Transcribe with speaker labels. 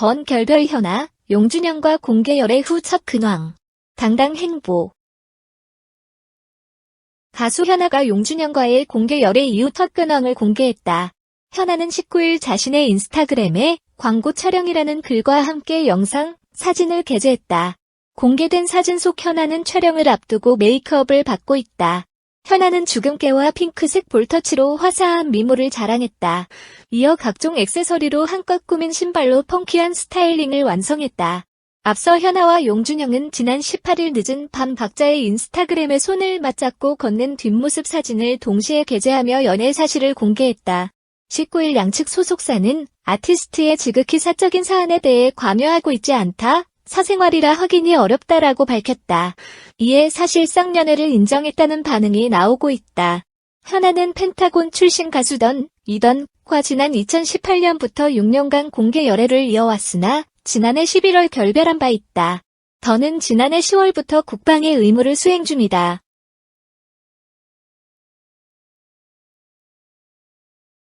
Speaker 1: 던 결별 현아, 용준영과 공개 열애 후 첫 근황. 당당 행보. 가수 현아가 용준영과의 공개 열애 이후 첫 근황을 공개했다. 현아는 19일 자신의 인스타그램에 광고 촬영이라는 글과 함께 영상, 사진을 게재했다. 공개된 사진 속 현아는 촬영을 앞두고 메이크업을 받고 있다. 현아는 주근깨와 핑크색 볼터치로 화사한 미모를 자랑했다. 이어 각종 액세서리로 한껏 꾸민 신발로 펑키한 스타일링을 완성했다. 앞서 현아와 용준영은 지난 18일 늦은 밤 각자의 인스타그램에 손을 맞잡고 걷는 뒷모습 사진을 동시에 게재하며 연애 사실을 공개했다. 19일 양측 소속사는 아티스트의 지극히 사적인 사안에 대해 관여하고 있지 않다. 사생활이라 확인이 어렵다라고 밝혔다. 이에 사실상 연애를 인정했다는 반응이 나오고 있다. 현아는 펜타곤 출신 가수던 이던과 지난 2018년부터 6년간 공개 열애를 이어왔으나 지난해 11월 결별한 바 있다. 더는 지난해 10월부터 국방의 의무를 수행 중이다.